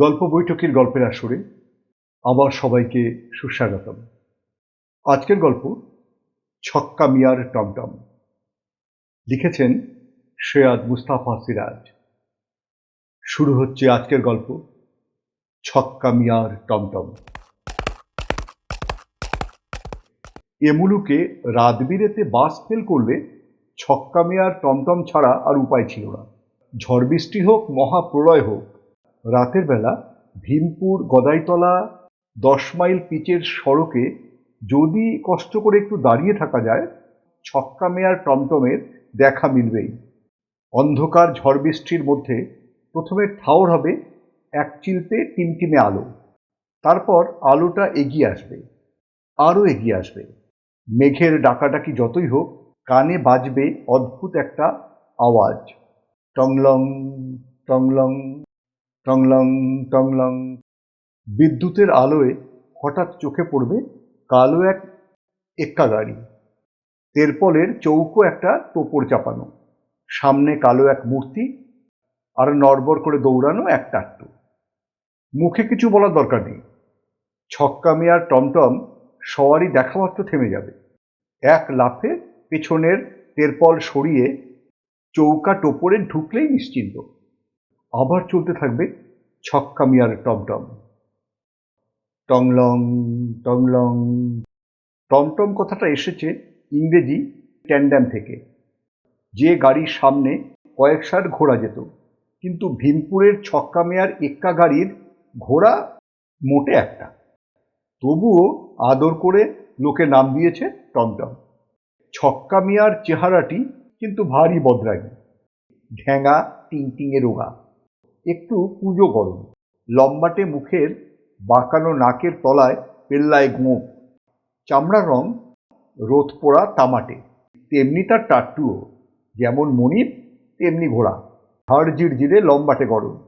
গল্প বৈঠকের গল্পের আসরে আবার সবাইকে সুস্বাগতম। আজকের গল্প ছক্কা মিয়ার টমটম। লিখেছেন সৈয়দ মুস্তাফা সিরাজ। শুরু হচ্ছে আজকের গল্প ছক্কা মিয়ার টমটম। এমুলুকে মুলুকে রাতবিরেতে বাস ফেল করলে ছক্কা মিয়ার টমটম ছাড়া আর উপায় ছিল না। ঝড় বৃষ্টি হোক, মহাপ্রলয় হোক রাতের বেলা ভীমপুর গদাইতলা দশ মাইল পিচের সড়কে যদি কষ্ট করে একটু দাঁড়িয়ে থাকা যায়, ছক্কা মেয়ার টমটমের দেখা মিলবেই। অন্ধকার ঝড় বৃষ্টির মধ্যে প্রথমে ঠাওর হবে এক চিলতে টিমটিমে আলো। তারপর আলোটা এগিয়ে আসবে, আরও এগিয়ে আসবে। মেঘের ডাকাডাকি যতই হোক, কানে বাজবে অদ্ভুত একটা আওয়াজ। টংলং টংলং টংলং টংলং। বিদ্যুতের আলোয় হঠাৎ চোখে পড়বে কালো এক এক্কা গাড়ি। তেরপলের চৌকো একটা টোপর চাপানো। সামনে কালো এক মূর্তি আর নড়বড় করে দৌড়ানো এক টাট্টু। মুখে কিছু বলার দরকার নেই। ছক্কা মেয়ার টমটম সওয়ারি দেখা মাত্র থেমে যাবে। এক লাফে পেছনের তেরপল সরিয়ে চৌকা টোপরে ঢুকলেই নিশ্চিন্ত। আবার চলতে থাকবে ছক্কা মিয়ার টমটম টংলং টংলং। টমটম কথাটা এসেছে ইংরেজি ট্যান্ডাম থেকে। যে গাড়ির সামনে কয়েক কয়েকশার ঘোড়া যেত, কিন্তু ভীমপুরের ছক্কা মেয়ার এক্কা গাড়ির ঘোড়া মোটে একটা। তবুও আদর করে লোকে নাম দিয়েছে টমটম ছক্কা মিয়ার চেহারাটি কিন্তু ভারী বদরাগী ঢ্যাঙা টিংটিঙে রোগা। একটু পুজো গরম লম্বাটে মুখের, বাঁকানো নাকের তলায় পেল্লায় গোঁপ চামড়ার রং রোদ পোড়া তামাটে। তেমনি তার টাট্টুও, যেমন মনির তেমনি ঘোড়া। হাড় জিড়জিড়ে লম্বাটে গরম।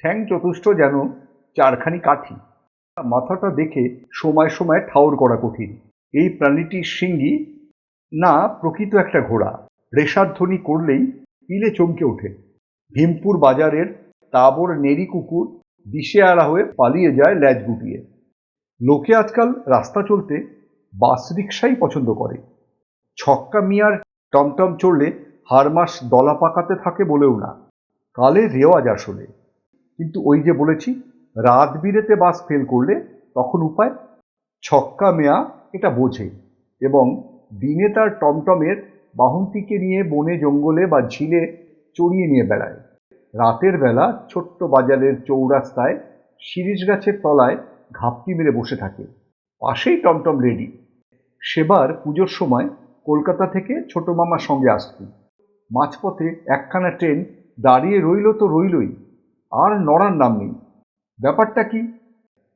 ঠ্যাং চতুষ্ট যেন চারখানি কাঠি। মাথাটা দেখে সময় সময় ঠাউর করা কঠিন। এই প্রাণীটির সিঙ্গি না প্রকৃত একটা ঘোড়া। রেশার ধ্বনি করলেই পিলে চমকে ওঠে। ভীমপুর বাজারের তাবর নেড়ি কুকুর দিশেহারা হয়ে পালিয়ে যায় ল্যাজ গুটিয়ে। লোকে আজকাল রাস্তা চলতে বাস রিক্সাই পছন্দ করে। ছক্কা মিয়ার টমটম চড়লে হারমাস দলা পাকাতে থাকে বলেও না। কালে রেওয়াজ আসলে। কিন্তু ওই যে বলেছি, রাত বিরেতে বাস ফেল করলে তখন উপায়? ছক্কা মেয়া এটা বোঝে এবং দিনে তার টমটমের বাহনটিকে নিয়ে বনে জঙ্গলে বা ঝিলে চড়িয়ে নিয়ে বেড়ায়। রাতের বেলা ছোট্ট বাজারের চৌরাস্তায় শিরিষ গাছের তলায় ঘাপটি মেরে বসে থাকে। পাশেই টমটম রেডি। সেবার পুজোর সময় কলকাতা থেকে ছোট মামার সঙ্গে আসত মাঝপথে একখানা ট্রেন দাঁড়িয়ে রইল তো রইলই, আর নড়ার নাম নেই। ব্যাপারটা কি?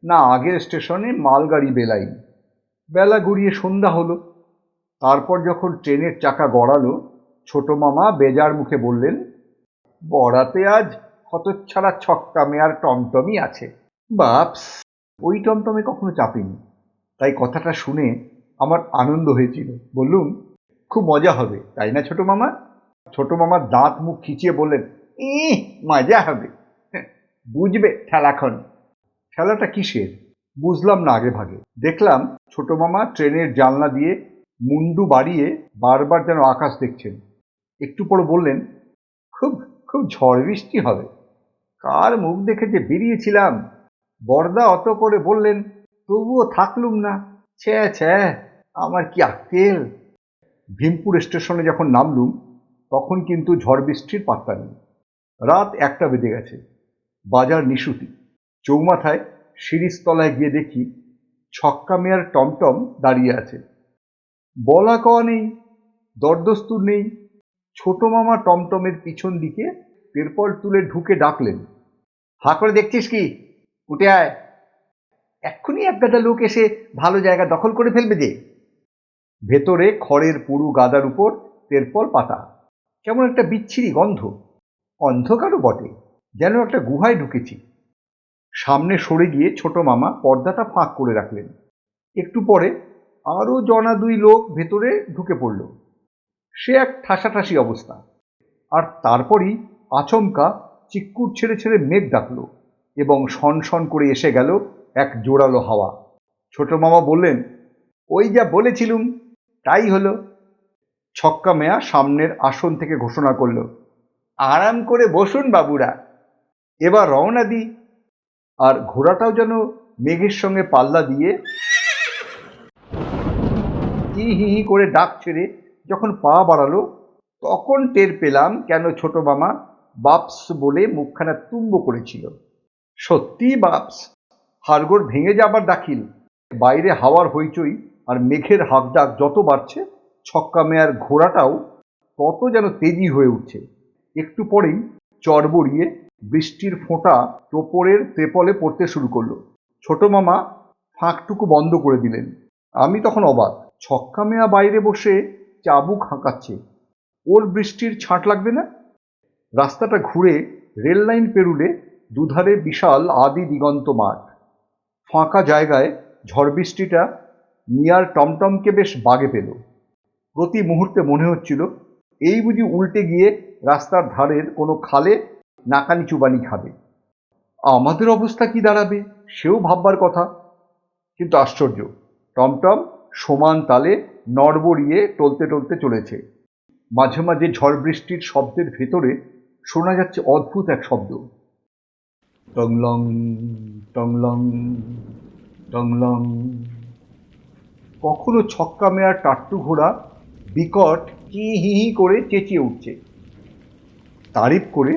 না, আগের স্টেশনে মালগাড়ি বেলাই বেলা গড়িয়ে সন্ধ্যা হলো। তারপর যখন ট্রেনের চাকা গড়ালো, ছোট মামা বেজার মুখে বললেন বড়াতে আজ হতচ্ছাড়া ছক্কা মেয়ার টমটমই আছে। বাপস, ওই টমটমে কখনো চাপিনি। তাই কথাটা শুনে আমার আনন্দ হয়েছিল। বললুম, খুব মজা হবে, তাই না ছোট মামা? ছোট মামার দাঁত মুখ খিচিয়ে বললেন ই মজা হবে। বুঝবে ঠেলাখন। ঠেলাটা কিসের? বুঝলাম না আগে ভাগে দেখলাম ছোট মামা ট্রেনের জানলা দিয়ে মুন্ডু বাড়িয়ে বারবার যেন আকাশ দেখছেন। একটু পর বললেন, খুব খুব ঝড় বৃষ্টি হবে। কার মুখ দেখে যে বেরিয়েছিলাম? বর্দা অত করে বললেন, তবুও থাকলুম না। ছ্যা ছ্যা আমার কি আক্কেল? ভীমপুর স্টেশনে যখন নামলুম, তখন কিন্তু ঝড় বৃষ্টির পাত্তা নেই। রাত একটা বেজে গেছে। বাজার নিশুতি। চৌমাথায় শিরিষতলায় গিয়ে দেখি ছক্কা মেয়ার টমটম দাঁড়িয়ে আছে। বলা কওয়া নেই, দরদস্তুর নেই, ছোট মামা টমটমের পিছন দিকে তেরপল তুলে ঢুকে ডাকলেন। হা করে দেখছিস কি? উঠে আয়। এক্ষুনি এক গাদা লোক এসে ভালো জায়গা দখল করে ফেলবে যে। ভেতরে খড়ের পুরু গাদার উপর তেরপল পাতা। কেমন একটা বিচ্ছিরি গন্ধ। অন্ধকারও বটে, যেন একটা গুহায় ঢুকেছি। সামনে সরে গিয়ে ছোট মামা পর্দাটা ফাঁক করে রাখলেন। একটু পরে আরও জনা দুই লোক ভেতরে ঢুকে পড়ল। সে এক ঠাসাঠাসি অবস্থা। আর তারপরই আচমকা চিক্কুর ছেড়ে ছেড়ে মেঘ ডাকলো এবং শন করে এসে গেল এক জোরালো হাওয়া। ছোট মামা বললেন, ওই যা বলেছিলুম, তাই হলো। ছক্কা মেয়া সামনের আসন থেকে ঘোষণা করল, আরাম করে বসুন বাবুরা। এবার রওনা দি, আর ঘোড়াটাও যেন মেঘের সঙ্গে পাল্লা দিয়ে হি হি হি করে ডাক ছেড়ে যখন পা বাড়ালো, তখন টের পেলাম কেন ছোট মামা বাপস বলে মুখখানা তুম্ব করেছিল। সত্যি বাপস, হাড়গোড় ভেঙে যাবার দাখিল। বাইরে হাওয়ার হইচই আর মেঘের হাকডাক যত বাড়ছে, ছক্কা মেয়ার ঘোড়াটাও তত যেন তেজি হয়ে উঠছে। একটু পরেই চড়বড়িয়ে বৃষ্টির ফোঁটা টোপরের ত্রেপলে পড়তে শুরু করল। ছোট মামা ফাঁকটুকু বন্ধ করে দিলেন। আমি তখন অবাক, ছক্কা মেয়া বাইরে বসে চাবুক হাঁকাচ্ছে। ওর বৃষ্টির ছাঁট লাগবে না? রাস্তাটা ঘুরে রেল লাইন পেরুলে দুধারে বিশাল আদি দিগন্ত মাঠ। ফাঁকা জায়গায় ঝড় বৃষ্টিটা মিয়ার টমটমকে বেশ বাগে পেল। প্রতি মুহূর্তে মনে হচ্ছিল, এই বুঝি উল্টে গিয়ে রাস্তার ধারের কোনো খালে নাকানি চুবানি খাবে। আমাদের অবস্থা কি দাঁড়াবে, সেও ভাববার কথা। কিন্তু আশ্চর্য, টমটম সমান তালে নড়বড়িয়ে টলতে টলতে চলেছে। মাঝে মাঝে ঝড় বৃষ্টির শব্দের ভেতরে শোনা যাচ্ছে অদ্ভুত এক শব্দ। টংলং টংলং টংলং। কখনো ছক্কা মেয়ার টাট্টু ঘোড়া বিকট কি হি হি করে চেঁচিয়ে উঠছে। তারিফ করে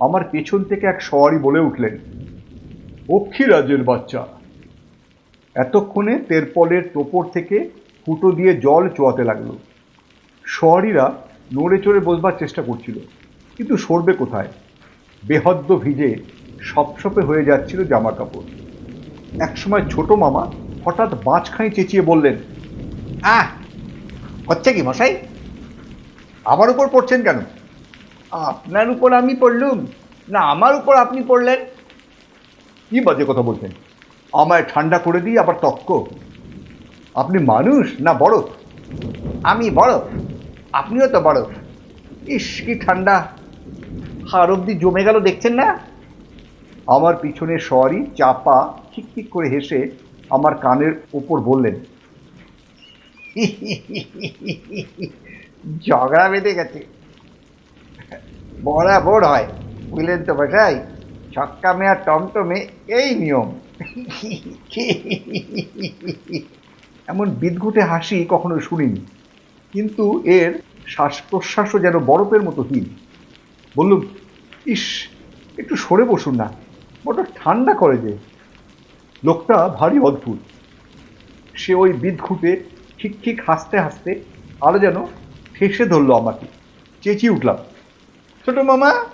আমার পেছন থেকে এক সওয়ারি বলে উঠলেন অক্ষিরাজের বাচ্চা। এতক্ষণে তেরপলের টোপর থেকে ফুটো দিয়ে জল চোয়াতে লাগল। সওয়ারিরা নড়ে চড়ে বসবার চেষ্টা করছিল। কিন্তু সরবে কোথায়? বেহদ্দ ভিজে সপসপে হয়ে যাচ্ছিল জামা কাপড়। একসময় ছোট মামা হঠাৎ বাঁচখানি চেঁচিয়ে বললেন আহ হচ্ছে কি মশাই? আমার উপর পড়ছেন কেন? আপনার উপর আমি পড়লুম। না আমার উপর আপনি পড়লেন। কি বাজে কথা বলছেন? আমায় ঠান্ডা করে দিই আবার তক্ক আপনি মানুষ না বরফ আমি বরফ আপনিও তো বরফ ইস কি ঠান্ডা। হাড় অব্দি জমে গেল, দেখছেন না? আমার পিছনে সরি চাপা ঠিক ঠিক করে হেসে আমার কানের ওপর বললেন, ঝগড়া বেঁধে গেছে। বরাবর হয়, বুঝলেন তো মশাই? ছক্কা মেয়ার টমটমে এই নিয়ম। এমন বিদঘুটে হাসি কখনো শুনিনি, কিন্তু এর শ্বাস প্রশ্বাসও যেন বরফের মতো হিম বললুম, ইস, একটু সরে বসুন না বড় ঠান্ডা করে যে লোকটা ভারী অদ্ভুত। সে ওই বিদ বিদঘুটে ঠিক ঠিক হাসতে হাসতে আরও যেন ঠেসে ধরলো আমাকে, চেঁচিয়ে উঠলাম। ছোট মামা?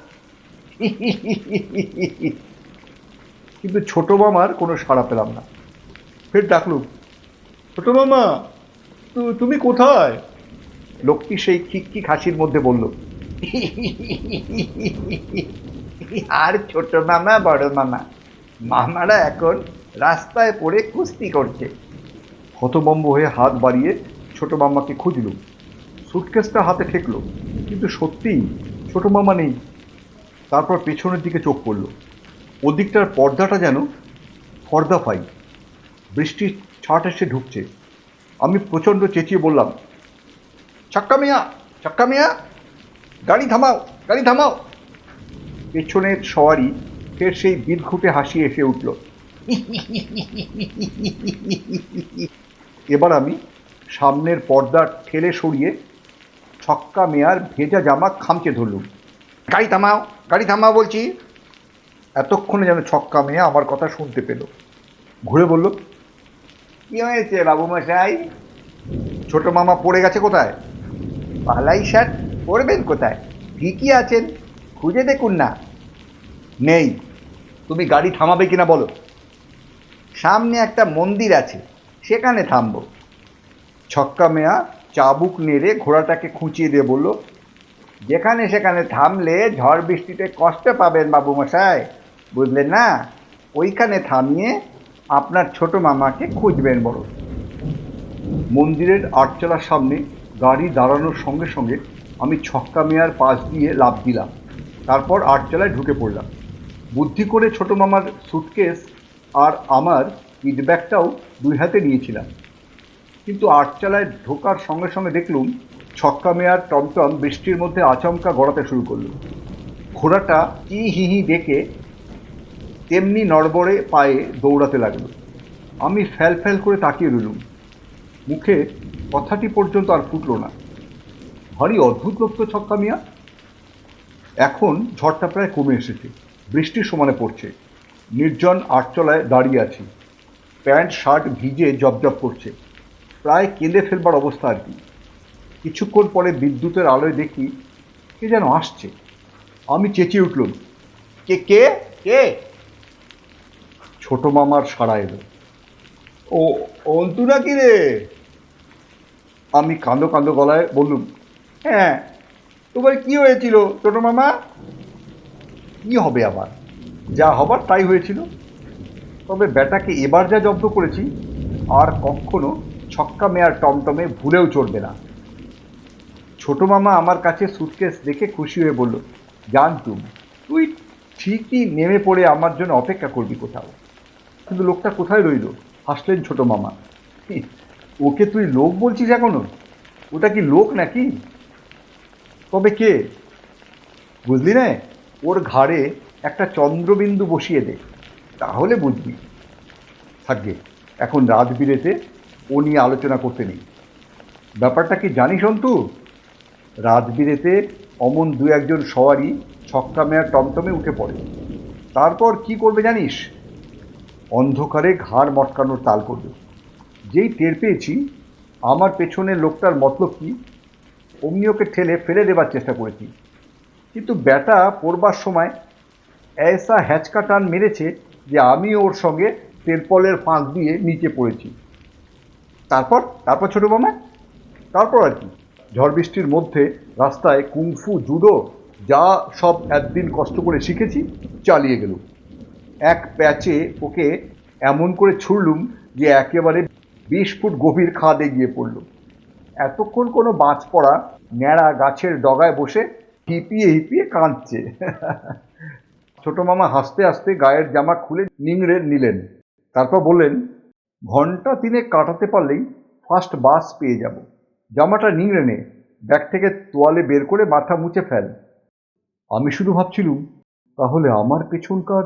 কিন্তু ছোট মামার কোনো সাড়া পেলাম না। ফের ডাকলুম, ছোট মামা তুমি কোথায়? লোকটি সেই খিকখিক হাসির মধ্যে বলল আর ছোট মামা, বড় মামা। মামারা এখন রাস্তায় পড়ে কুস্তি করছে। হতবম্ব হয়ে হাত বাড়িয়ে ছোট মামাকে খুঁজলুম সুটকেসটা হাতে ঠেকলো। কিন্তু সত্যিই ছোট মামা নেই। তারপর পেছনের দিকে চোখ পড়ল। ওদিকটার পর্দাটা যেন ফর্দা ফাই বৃষ্টির ছাট এসে ঢুকছে। আমি প্রচণ্ড চেঁচিয়ে বললাম ছক্কা মিয়া ছক্কা মিয়া! গাড়ি থামাও গাড়ি থামাও। পেছনের সওয়ারি ফের সেই বিদঘুটে হাসি এসে উঠল। এবার আমি সামনের পর্দা ঠেলে সরিয়ে ছক্কা মেয়ার ভেজা জামা খামচে ধরলুম। গাড়ি থামাও গাড়ি থামাও বলছি। এতক্ষণে যেন ছক্কা মেয়ে আমার কথা শুনতে পেল। ঘুরে বলল, কি হয়েছে বাবু মশাই ছোট মামা পড়ে গেছে কোথায়? পালাই শার্ট পরবেন কোথায়? ঠিকই আছেন, খুঁজে দেখুন না। নেই। তুমি গাড়ি থামাবে কিনা বলো। সামনে একটা মন্দির আছে, সেখানে থামবো। ছক্কা মেয়া চাবুক নেড়ে ঘোড়াটাকে খুঁচিয়ে দিয়ে বলল, যেখানে সেখানে থামলে ঝড় বৃষ্টিতে কষ্ট পাবেন বাবু মশাই বুঝলেন না? ওইখানে থামিয়ে আপনার ছোট মামাকে খুঁজবেন বড় মন্দিরের আটচালার সামনে গাড়ি দাঁড়ানোর সঙ্গে সঙ্গে আমি ছক্কা মেয়ার পাশ দিয়ে লাফ দিলাম। তারপর আটচালায় ঢুকে পড়লাম। বুদ্ধি করে ছোট মামার সুটকেস আর আমার কিডব্যাগটাও দুই হাতে নিয়েছিলাম। কিন্তু আটচালায় ঢোকার সঙ্গে সঙ্গে দেখলুম ছক্কা মেয়ার টমটম বৃষ্টির মধ্যে আচমকা গড়াতে শুরু করল। ঘোড়াটা কি হি হি ডেকে তেমনি নড়বড়ে পায়ে দৌড়াতে লাগল। আমি ফ্যাল ফ্যাল করে তাকিয়ে রইলুম। মুখে কথাটি পর্যন্ত আর ফুটলো না। ভারী অদ্ভুত লোক ছক্কা মিয়া। এখন ঝড়টা প্রায় কমে এসেছে। বৃষ্টির সমানে পড়ছে। নির্জন আটচলায় দাঁড়িয়ে আছি। প্যান্ট, শার্ট ভিজে জবজব করছে। প্রায় কেঁদে ফেলবার অবস্থা আর কি। কিছুক্ষণ পরে বিদ্যুতের আলোয় দেখি কে যেন আসছে। আমি চেঁচিয়ে উঠলুম, কে কে কে? ছোট মামার সাড়া এলো। ও, অন্তু নাকি রে? আমি কাঁদো কাঁদো গলায় বললুম হ্যাঁ। তোমার কি হয়েছিল? ছোট মামা? কি হবে আবার? যা হবার তাই হয়েছিল। তবে ব্যাটাকে এবার যা জব্দ করেছি, আর কখনো ছক্কা মেয়ার টমটমে ভুলেও চড়বে না। ছোট মামা আমার কাছে সুটকেস দেখে খুশি হয়ে বলল জানতুম তুই ঠিকই নেমে পড়ে আমার জন্য অপেক্ষা করবি কোথাও। কিন্তু লোকটা কোথায় রইল? হাসলেন ছোট মামা। ওকে তুই লোক বলছিস এখনও? ওটা কি লোক নাকি? তবে কে? বুঝলি না? ওর ঘাড়ে একটা চন্দ্রবিন্দু বসিয়ে দে। তাহলে বুঝবি। থাকবে। এখন রাত বিরেতে ও নিয়ে আলোচনা করতে নেই। ব্যাপারটা কি জানিস অন্তু? রাত বিরেতে অমন দু একজন সওয়ারি ছক্কা মেয়ার টমটমে উঠে পড়ে। তারপর কি করবে জানিস? অন্ধকারে ঘাড় মটকানোর তাল করবে। যেই টের পেয়েছি, আমার পেছনের লোকটার মতলব কি? অমনি ওকে ঠেলে ফেলে দেবার চেষ্টা করেছি। কিন্তু ব্যাটা পড়বার সময় এসা হ্যাচকা টান মেরেছে যে আমি ওর সঙ্গে তেলপলের ফাঁক দিয়ে নিচে পড়েছি। তারপর? তারপর ছোটো মামা? তারপর আর কি? ঝড় বৃষ্টির মধ্যে রাস্তায় কুংফু, জুডো যা সব একদিন কষ্ট করে শিখেছি, চালিয়ে গেল। এক প্যাচে ওকে এমন করে ছুড়লুম যে একেবারে বিশ ফুট গভীর খাদে গিয়ে পড়ল। এতক্ষণ কোনো বাজ পড়া ন্যাড়া গাছের ডগায় বসে হিপিয়ে হিপিয়ে কাঁদছে। ছোট মামা হাসতে হাসতে গায়ের জামা খুলে নিংড়ে নিলেন। তারপর বললেন, ঘণ্টা তিনে কাটাতে পারলেই ফার্স্ট বাস পেয়ে যাব। জামাটা নিংড়ে নে, ব্যাগ থেকে তোয়ালে বের করে মাথা মুছে ফেল। আমি শুধু ভাবছিলুম, তাহলে আমার পেছনকার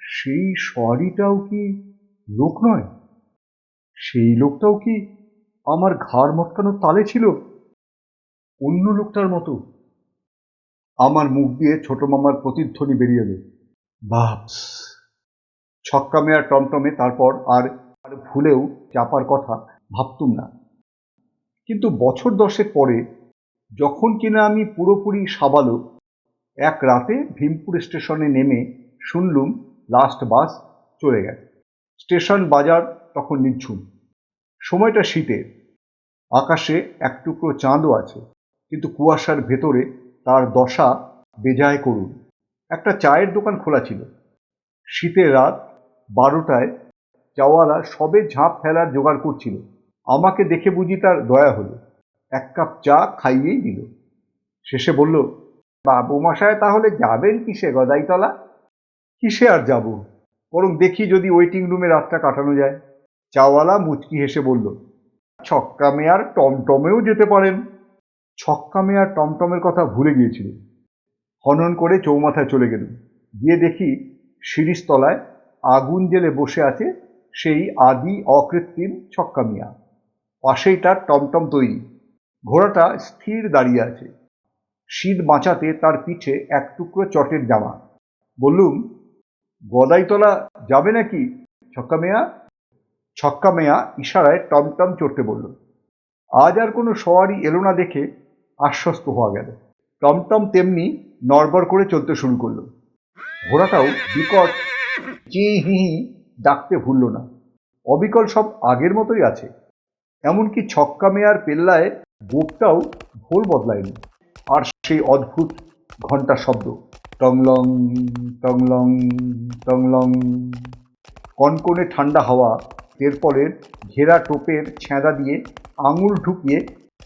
সেই সওয়ারিটাও কি লোক নয়? সেই লোকটাও কি আমার ঘাড় মটকানোর তালে ছিল অন্য লোকটার মতো। আমার মুখ দিয়ে ছোট মামার প্রতিধ্বনি বেরিয়ে এলো। বাপস। ছক্কা মেয়ার টমটমে তারপর আর আর ভুলেও চাপার কথা ভাবতুম না। কিন্তু বছর দশেক পরে যখন কিনা আমি পুরোপুরি সাবালো, এক রাতে ভীমপুর স্টেশনে নেমে শুনলুম লাস্ট বাস চলে গেছে। স্টেশন বাজার তখন নিঝুম। সময়টা শীতের। আকাশে এক টুকরো চাঁদও আছে, কিন্তু কুয়াশার ভেতরে তার দশা বেজায় করুন একটা চায়ের দোকান খোলা ছিল। শীতের রাত বারোটায় চাওয়ালা সবে ঝাঁপ ফেলার জোগাড় করছিল। আমাকে দেখে বুঝি তার দয়া হলো। এক কাপ চা খাইয়েই দিল। শেষে বলল, বাবু মশাই তাহলে যাবেন কিসে গদাইতলা? কিসে আর যাব? বরং দেখি যদি ওয়েটিং রুমে রাতটা কাটানো যায়। চাওয়ালা মুচকি হেসে বলল ছক্কা মেয়ার টমটমেও যেতে পারেন। ছক্কা মেয়ার টমটমের কথা ভুলে গিয়েছিল হনন করে চৌমাথায় চলে গেলুম গিয়ে দেখি সিঁড়ির তলায় আগুন জেলে বসে আছে সেই আদি অকৃত্রিম ছক্কা মিয়া পাশেই তার টমটম তৈরি। ঘোড়াটা স্থির দাঁড়িয়ে আছে। শীত বাঁচাতে তার পিঠে এক টুকরো চটের জামা। বললুম, গদাইতলা যাবে নাকি ছক্কা মেয়া ছক্কা মেয়া ইশারায় টমটম চড়তে বলল, আজ আর কোনো সওয়ারি এলো না দেখে আশ্বস্ত হওয়া গেল। টমটম তেমনি নড়বড় করে চলতে শুরু করল। ঘোড়াটাও বিকট চি হি হি ডাকতে ভুলল না। অবিকল সব আগের মতোই আছে, এমনকি ছক্কা মেয়ার পেল্লায় গোপটাও ভোল বদলায়নি। আর সেই অদ্ভুত ঘণ্টার শব্দ, টংলং টংলং টংলং, কনকনে ঠান্ডা হাওয়া এরপরের ঘেরা টোপের ছেঁদা দিয়ে আঙুল ঢুকিয়ে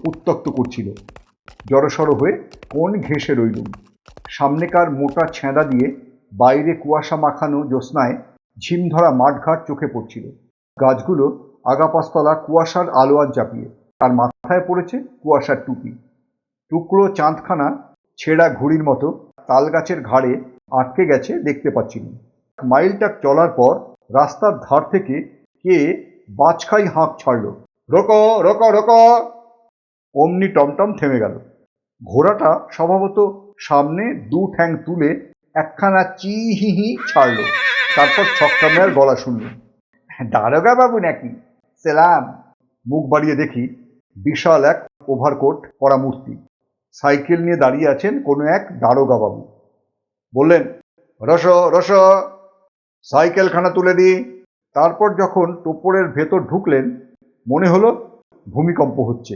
উত্তক্ত করছিল। জড়সড় হয়ে কোন ঘেঁষে রইলুম সামনেকার মোটা ছেঁদা দিয়ে বাইরে কুয়াশা মাখানো জ্যোৎস্নায় ঝিমধরা মাঠঘাট চোখে পড়ছিল। গাছগুলো আগাপাস্তলা কুয়াশার আলোয়ান চাপিয়ে, তার মাথায় পড়েছে কুয়াশার টুপি। টুকরো চাঁদখানা ছেঁড়া ঘুড়ির মতো তাল গাছের ঘাড়ে আটকে গেছে দেখতে পাচ্ছিনি মাইলটা চলার পর রাস্তার ধার থেকে কে বাজখাই হাঁক ছাড়ল। রোকো রোকো রোকো। অমনি টমটম থেমে গেল। ঘোড়াটা স্বভাবত সামনে দু ঠ্যাং তুলে একখানা চি হি হি ছাড়ল। তারপর ছক্কা মেয়ার গলা শুনল। দারোগা বাবু নাকি? সেলাম। মুখ বাড়িয়ে দেখি বিশাল এক ওভারকোট পরা মূর্তি সাইকেল নিয়ে দাঁড়িয়ে আছেন কোনো এক দারোগা বাবু। বললেন, রস রস। সাইকেলখানা তুলে দিই। তারপর যখন টোপরের ভেতর ঢুকলেন, মনে হলো ভূমিকম্প হচ্ছে।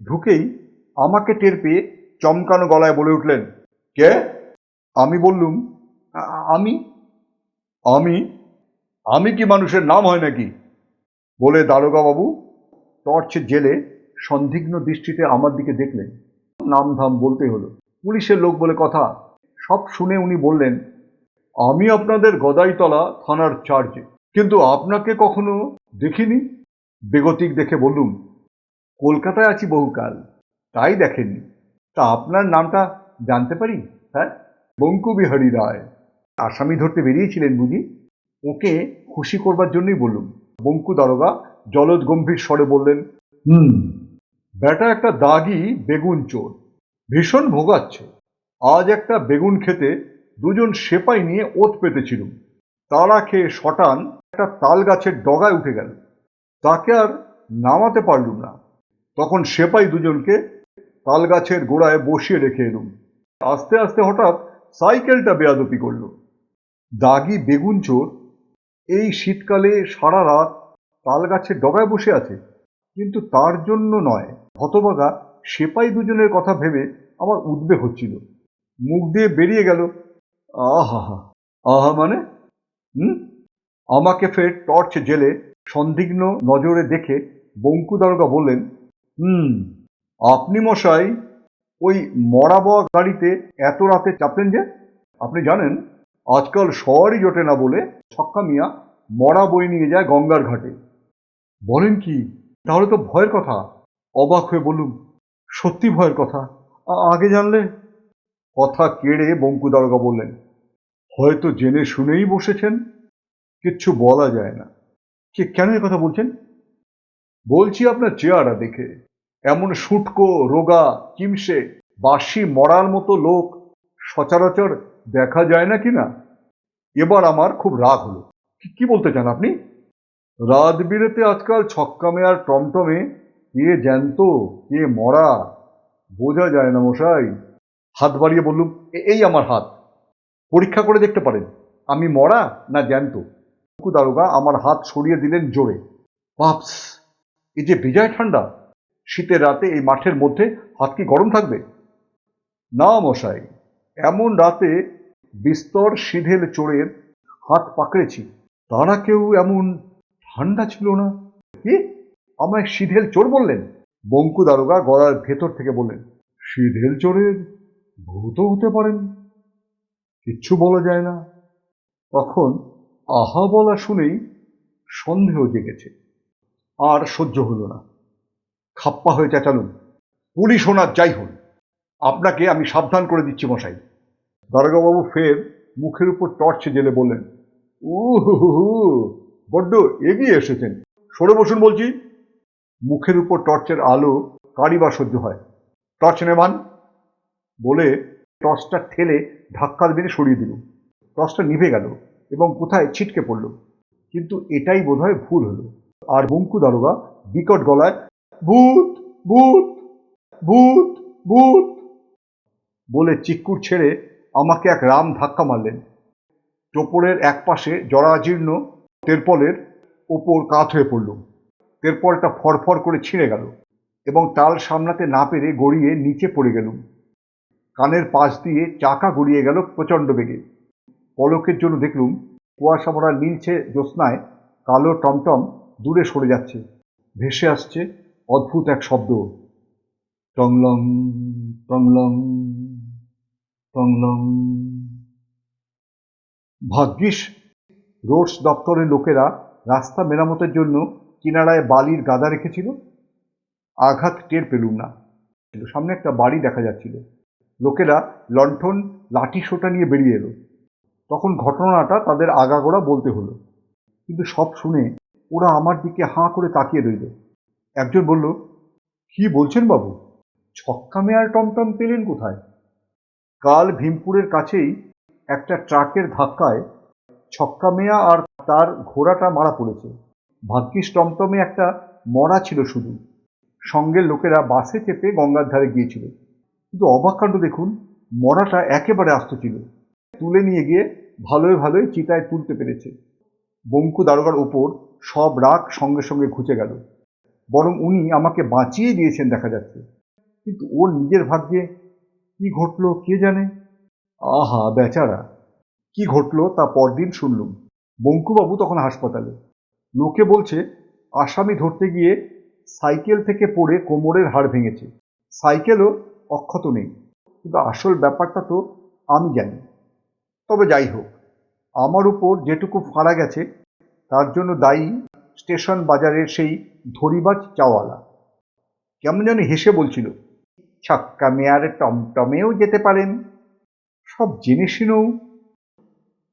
ঢুকেই আমাকে টের পেয়ে চমকানো গলায় বলে উঠলেন, কে? আমি বললুম আমি? আমি? আমি কি মানুষের নাম হয় নাকি? বলে দারোগা বাবু টর্চের জেলে সন্দিগ্ন দৃষ্টিতে আমার দিকে দেখলেন। নাম ধাম বলতে হলো। পুলিশের লোক বলে কথা, সব শুনে উনি বললেন, আমি আপনাদের গদাইতলা থানার চার্জে কিন্তু আপনাকে কখনো দেখিনি? বেগতিক দেখে বললুম, কলকাতায় আছি বহুকাল, তাই দেখেননি। তা আপনার নামটা জানতে পারি হ্যাঁ? বঙ্কুবিহারী রায়, আসামি ধরতে বেরিয়েছিলেন বুঝি? ওকে খুশি করবার জন্যই বললুম। বঙ্কু দারোগা জলদ গম্ভীর স্বরে বললেন, হুম, ব্যাটা একটা দাগি বেগুন চোর, ভীষণ ভোগাচ্ছে। আজ একটা বেগুন খেতে দুজন সেপাই নিয়ে ওত পেতেছিলুম। তারা খেয়ে শটান একটা তাল গাছের ডগায় উঠে গেল। তাকে আর নামাতে পারলুম না। তখন সেপাই দুজনকে তাল গাছের গোড়ায় বসিয়ে রেখে এলুম। আস্তে আস্তে হঠাৎ সাইকেলটা বেয়াদপি করল। দাগি বেগুন চোর এই শীতকালে সারা রাত তাল গাছের ডগায় বসে আছে। কিন্তু তার জন্য নয়। হতবাগা সেপাই দুজনের কথা ভেবে আমার উদ্বেগ হচ্ছিল। মুখ দিয়ে বেরিয়ে গেল, আহা আহা মানে? হুম? আমাকে ফের টর্চ জেলে সন্দিগ্ন নজরে দেখে বঙ্কু দারোগা বললেন, হুম, আপনি মশাই, ওই মরা মরাবয়া গাড়িতে এত রাতে চাপলেন যে? আপনি জানেন, আজকাল শহরই জোটে না বলে ছক্কা মিয়া মরা বই নিয়ে যায় গঙ্গার ঘাটে। বলেন কি, তাহলে তো ভয়ের কথা। অবাক হয়ে বললুম, সত্যি ভয়ের কথা। আগে জানলে? কথা কেড়ে বঙ্কু দারোগা বললেন, হয়তো জেনে শুনেই বসেছেন? কিচ্ছু বলা যায় না। কে কেন এ কথা বলছেন? বলছি আপনার চেহারা দেখে। এমন শুটকো, রোগা, কিমসে বাসি মরার মতো লোক সচরাচর দেখা যায় না কি না? এবার আমার খুব রাগ হলো। কি- বলতে চান আপনি? রাত বিরেতে আজকাল ছক্কামে আর টমটমে কে জ্যান্ত কে মরা বোঝা যায় না মশাই। হাত বাড়িয়ে বললুম, "এ- এই আমার হাত। পরীক্ষা করে দেখতে পারেন, আমি মরা না জ্যান্ত? দারোগা আমার হাত সরিয়ে দিলেন জোরে। পাপস এই যে বিজয় ঠান্ডা, শীতের রাতে এই মাঠের মধ্যে হাত কি গরম থাকবে? না মশাই, এমন রাতে বিস্তর সিধেল চোরের হাত পাকড়েছি, তারা কেউ এমন ঠান্ডা ছিল না? কি? আমায় সিধেল চোর বললেন? বঙ্কু দারোগা গলার ভেতর থেকে বললেন, সিধেল চোরের ভূত হতে পারেন। কিচ্ছু বলা যায় না। তখন আহা বলা শুনেই সন্দেহ জেগেছে। আর সহ্য হলো না। খাপ্পা হয়ে চেঁচালুম, পুলিশ ওনার, যাই হন আপনাকে আমি সাবধান করে দিচ্ছি মশাই। দারোগাবাবু ফের মুখের উপর টর্চ জেলে বললেন উহু বড্ড এগিয়ে এসেছেন। সরে বসুন বলছি। মুখের উপর টর্চের আলো কারি বা সহ্য হয়। টর্চ নেবান। বলে টর্চটা ঠেলে ধাক্কা মেরে সরিয়ে দিল টর্চটা নিভে গেল। এবং কোথায় ছিটকে পড়ল। কিন্তু এটাই বোধহয় ভুল হলো। আর বঙ্কু দারোগা বিকট গলায়, ভূত ভূত ভূত ভূত! বলে চিক্কুর ছেড়ে আমাকে এক রাম ধাক্কা মারলেন। টোপরের এক পাশে জরাজীর্ণ তেরপলের ওপর কাত হয়ে পড়ল। তেরপলটা ফরফর করে ছিঁড়ে গেল এবং তাল সামলাতে না পেরে গড়িয়ে নিচে পড়ে গেলুম। কানের পাশ দিয়ে চাকা গড়িয়ে গেল প্রচণ্ড বেগে। পলকের জন্য দেখলুম কুয়াশা ভরা নীলছে জ্যোৎস্নায় কালো টমটম দূরে সরে যাচ্ছে। ভেসে আসছে অদ্ভুত এক শব্দ। টংলং টংলং টংলং। ভাগ্যিস, রোডস দপ্তরের লোকেরা রাস্তা মেরামতের জন্য কিনারায় বালির গাদা রেখেছিল। আঘাত টের পেলুম না। সামনে একটা বাড়ি দেখা যাচ্ছিল। লোকেরা লণ্ঠন, লাঠি সোটা নিয়ে বেরিয়ে এলো। তখন ঘটনাটা তাদের আগাগোড়া বলতে হলো। কিন্তু সব শুনে ওরা আমার দিকে হাঁ করে তাকিয়ে রইল। একজন বলল, কি বলছেন বাবু? ছক্কা মেয়ার টমটম পেলেন কোথায়? কাল ভীমপুরের কাছেই একটা ট্রাকের ধাক্কায় ছক্কা মেয়া আর তার ঘোড়াটা মারা পড়েছে। ভাগ্যিস টমটমে একটা মরা ছিল শুধু। সঙ্গের লোকেরা বাসে চেপে গঙ্গার ধারে গিয়েছিল। কিন্তু অবাক দেখুন, মরাটা একেবারে আস্ত ছিল। তুলে নিয়ে গিয়ে ভালোই ভালোই চিতায় তুলতে পেরেছে। বঙ্কু দারোগার ওপর সব রাগ সঙ্গে সঙ্গে ঘুচে গেল। বরং উনি আমাকে বাঁচিয়ে দিয়েছেন দেখা যাচ্ছে। কিন্তু ওর নিজের ভাগ্যে কি ঘটলো কে জানে? আহা, বেচারা। কি ঘটলো তা পরদিন শুনলুম। বঙ্কুবাবু তখন হাসপাতালে। লোকে বলছে, আসামি ধরতে গিয়ে সাইকেল থেকে পড়ে কোমরের হাড় ভেঙেছে। সাইকেলও অক্ষত নেই। কিন্তু আসল ব্যাপারটা তো আমি জানি। তবে যাই হোক আমার উপর যেটুকু ফাঁড়া গেছে, তার জন্য দায়ী স্টেশন বাজারের সেই ধরিবাজ চাওয়ালা। কেমন যেন হেসে বলছিল, ছক্কা মেয়ার টমটমেও যেতে পারেন। সব জেনে শুনেও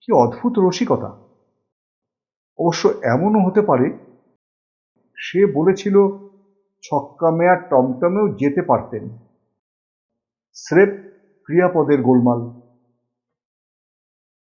কি অদ্ভুত রসিকতা। অবশ্য এমনও হতে পারে, সে বলেছিল, ছক্কা মেয়ার টমটমেও যেতে পারতেন। স্রেফ ক্রিয়াপদের গোলমাল।